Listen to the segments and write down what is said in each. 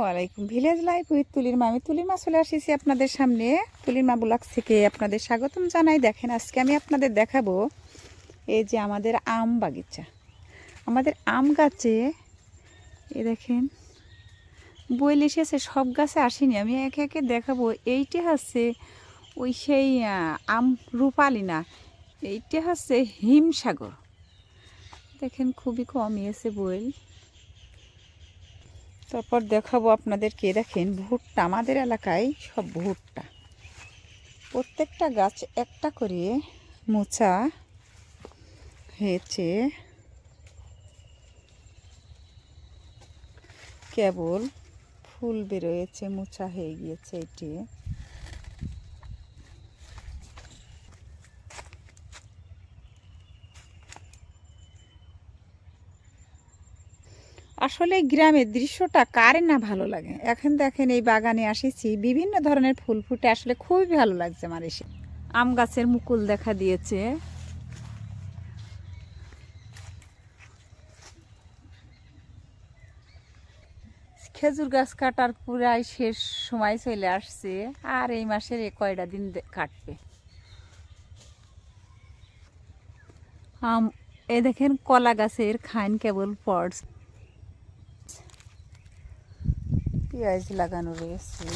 ওয়ালাইকুম village life with তুলির মা। আমি তুলির মা চলে আসিছি আপনাদের সামনে। তুলির মা ব্লগস থেকে আপনাদের স্বাগতম জানাই। দেখেন, আজকে আমি আপনাদের দেখাবো এই যে আমাদের আম বাগিচা। আমাদের আম গাছে এ দেখেন, বইল এসেছে, সব গাছে আসেনি। আমি একে একে দেখাবো। এইটা হচ্ছে ওই সেই আম রূপালি না, এইটা হচ্ছে হিমসাগর। দেখেন, খুবই কম এসে বইল। তারপর দেখাবো আপনাদেরকে, দেখেন ভুট্টা, আমাদের এলাকায় সব ভুট্টা। প্রত্যেকটা গাছ একটা করে মোচা হয়েছে। কেবল ফুল বেরোয়েছে মোচা হয়ে গিয়েছে এটি। আসলে গ্রামের দৃশ্যটা কারে না ভালো লাগে? এখন দেখেন এই বাগানে আসেছি, বিভিন্ন ধরনের ফুল ফুটে আসলে খুবই ভালো লাগছে আমার এসে। আম গাছের মুকুল দেখা দিয়েছে। খেজুর গাছ কাটার পুরাই শেষ সময় চলে আসছে, আর এই মাসের এ কয়টা দিন কাটবে? আম, এ দেখেন কলা গাছের খাইন কেবল পড়স। পেঁয়াজ লাগানো রয়েছে।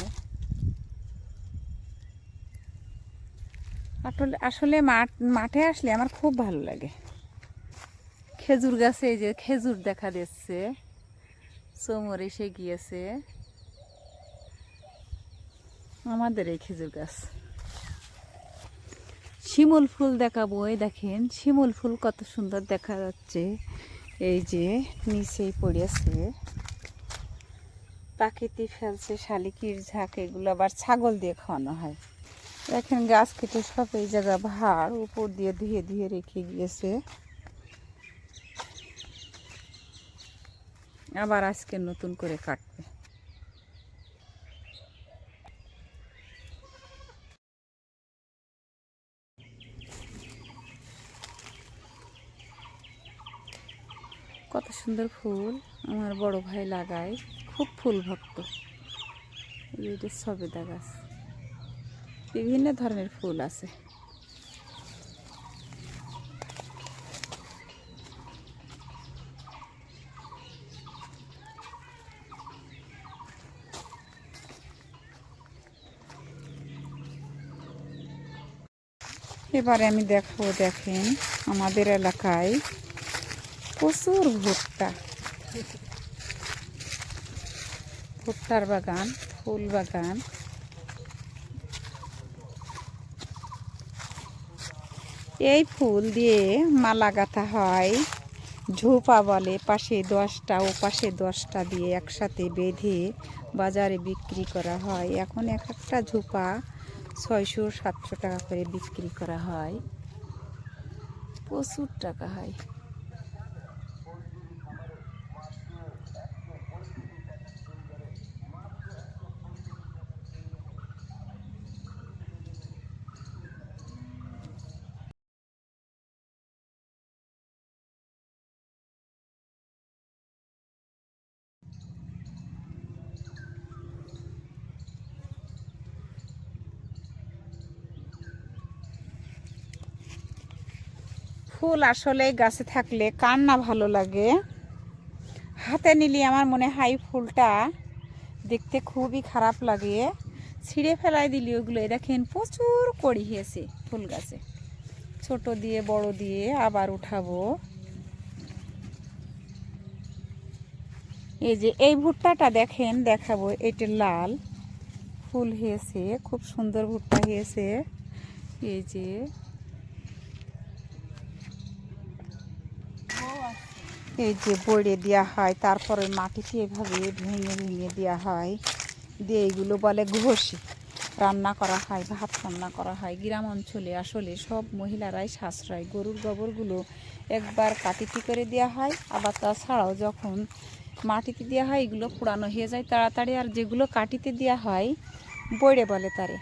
আসলে আসলে মাঠ, মাঠে আসলে আমার খুব ভালো লাগে। খেজুর গাছে এই যে খেজুর দেখা দিচ্ছে, চোমর এসে গিয়েছে। আমাদের এই খেজুর গাছ। শিমুল ফুল দেখাবো, এই দেখেন, শিমুল ফুল কত সুন্দর দেখা যাচ্ছে। এই যে নিচেই পড়েছে প্রাকৃতি ফেলছে, শালিকির ঝাঁক, এগুলো আবার ছাগল দিয়ে খাওয়ানো হয়। দেখেন গাছ কেটে সব এই জায়গা ভাড় উপর দিয়ে ধুয়ে ধুয়ে রেখে গিয়েছে। আবার আজকে নতুন করে কাটবে। কত সুন্দর ফুল আমার বড় ভাই লাগায়। খুব ফুল ভক্ত। এটা সবেদা গাছ। বিভিন্ন ধরনের ফুল আছে। এবারে আমি দেখো দেখেন আমাদের এলাকায় প্রচুর ভুট্টা। ভুট্টার বাগান, ফুল বাগান। এই ফুল দিয়ে মালা গাঁথা হয়, ঝোপা বলে পাশে দশটা, ও পাশে দশটা দিয়ে একসাথে বেঁধে বাজারে বিক্রি করা হয়। এখন এক একটা ঝোপা ছয়শো, সাতশো টাকা করে বিক্রি করা হয়। প্রচুর টাকা হয়। ফুল আসলে গাছে থাকলে কার না ভালো লাগে। হাতে নিলে আমার মনে হয় ফুলটা দেখতে খুবই খারাপ লাগে। ছিঁড়ে ফেলাই দিলি ওগুলো দেখেন প্রচুর কড়ি হয়েছে ফুল গাছে। ছোট দিয়ে, বড় দিয়ে আবার উঠাবো। এই যে, এই ভুট্টাটা দেখেন, দেখাবো, এটা লাল। ফুল হয়েছে, খুব সুন্দর ভুট্টা হয়েছে। এই যে এই যে বড়ে দেওয়া হয়, তারপরে মাটিতে এভাবে ভেঙে ভেঙে দেওয়া হয়, দিয়ে এইগুলো বলে ঘষি। রান্না করা হয়, ভাত রান্না করা হয়। গ্রাম অঞ্চলে আসলে সব মহিলারাই সাশ্রয়। গরুর গোবরগুলো একবার কাটিতে করে দেওয়া হয়, আবার তাছাড়াও যখন মাটিতে দেওয়া হয়, এগুলো পুরানো হয়ে যায় তাড়াতাড়ি, আর যেগুলো কাটিতে দেওয়া হয়, বড়ে বলে তারে।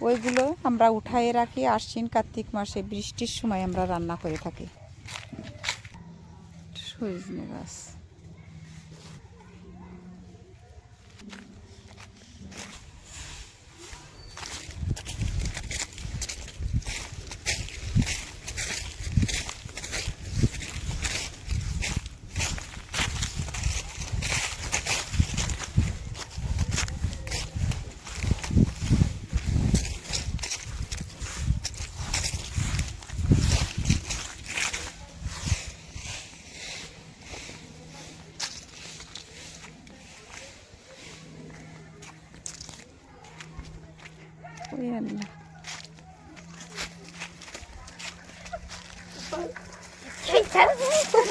ওইগুলো আমরা উঠায়ে রাখি। আশ্বিন কার্তিক মাসে বৃষ্টির সময় আমরা রান্না করে থাকি। そうですねガス嗯嗯嗯嗯嗯嗯